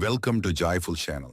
Welcome to Joyful Channel.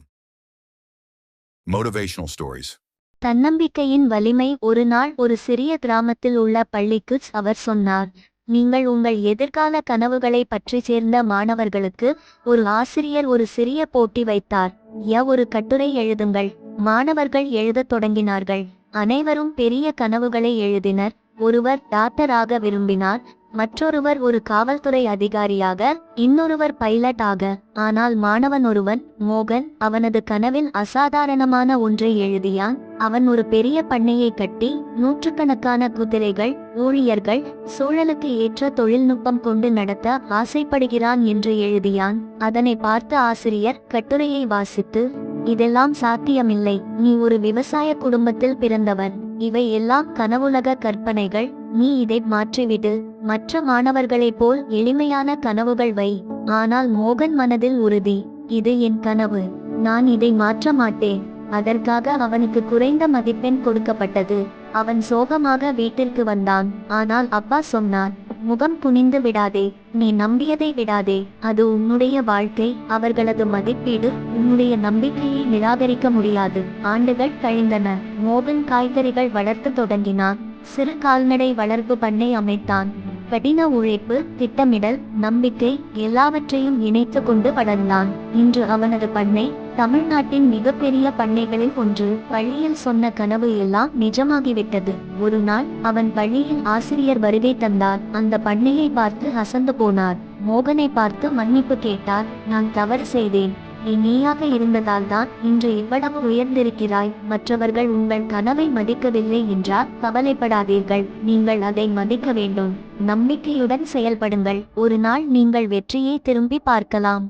Motivational Stories. தன்னம்பிக்கையின் வலிமை ஒரு நாள் ஒரு சிறிய கிராமத்தில் உள்ள பள்ளிக்கு அவர் சொன்னார். நீங்கள் உங்கள் எதிர்கால கனவுகளை பற்றி சேர்ந்த மாணவர்களுக்கு ஒரு ஆசிரியர் ஒரு சிறிய போட்டி வைத்தார். ய ஒரு கட்டுரை எழுதுங்கள் மாணவர்கள் எழுதத் தொடங்கினார்கள். அனைவரும் பெரிய கனவுகளை எழுதினர். ஒருவர் டாக்டராக விரும்பினார். மற்றொருவர் ஒரு காவல்துறை அதிகாரியாக இன்னொருவர் பைலட் ஆக ஆனால் மாணவன் ஒருவன் மோகன் அவனது கனவில் அசாதாரணமான ஒன்றை எழுதியான். அவன் ஒரு பெரிய பண்ணையை கட்டி நூற்றுக்கணக்கான குதிரைகள் ஊழியர்கள் சூழலுக்கு ஏற்ற தொழில்நுட்பம் கொண்டு நடத்த ஆசைப்படுகிறான் என்று எழுதியான். அதனை பார்த்த ஆசிரியர் கட்டுரையை வாசித்து இதெல்லாம் சாத்தியமில்லை. நீ ஒரு விவசாய குடும்பத்தில் பிறந்தவன். இவை எல்லாம் கனவுலக கற்பனைகள். நீ இதை மாற்றிவிடு. மற்ற மாணவர்களைப் போல் எளிமையான கனவுகள் வை. ஆனால் மோகன் மனதில் உறுதி. இது என் கனவு. நான் இதை மாற்ற மாட்டேன். அதற்காக அவனுக்கு குறைந்த மதிப்பெண் கொடுக்கப்பட்டது. அவன் சோகமாக வீட்டிற்கு வந்தான். ஆனால் அப்பா சொன்னார் முகம் குனிந்து விடாதே. நீ நம்பியதை விடாதே. அது உன்னுடைய வாழ்க்கை. அவர்களது மதிப்பீடு உன்னுடைய நம்பிக்கையை நிராகரிக்க முடியாது. ஆண்டுகள் கழிந்தன. மோகன் காய்கறிகள் வளர்த்து தொடங்கினான். சிறு கால்நடை வளர்ப்பு பண்ணை அமைத்தான். கடின உழைப்பு திட்டமிடல் நம்பிக்கை எல்லாவற்றையும் இணைத்து கொண்டு வளர்ந்தான் இன்று அவனது பண்ணை தமிழ்நாட்டின் மிகப்பெரிய பண்ணைகளில் ஒன்று. பள்ளியில் சொன்ன கனவு எல்லாம் நிஜமாகிவிட்டது. ஒரு நாள் அவன் பள்ளியில் ஆசிரியர் வருகை தந்தார். அந்த பண்ணையை பார்த்து அசந்து போனார். மோகனை பார்த்து மன்னிப்பு கேட்டார். நான் தவறு செய்தேன். நீ நீயாக இருந்ததால் தான் இன்று இவ்வளவு உயர்ந்திருக்கிறாய். மற்றவர்கள் உங்கள் கனவை மதிக்கவில்லை என்றால் கவலைப்படாதீர்கள். நீங்கள் அதை மதிக்க வேண்டும். நம்பிக்கையுடன் செயல்படுங்கள். ஒரு நாள் நீங்கள் வெற்றியை திரும்பி பார்க்கலாம்.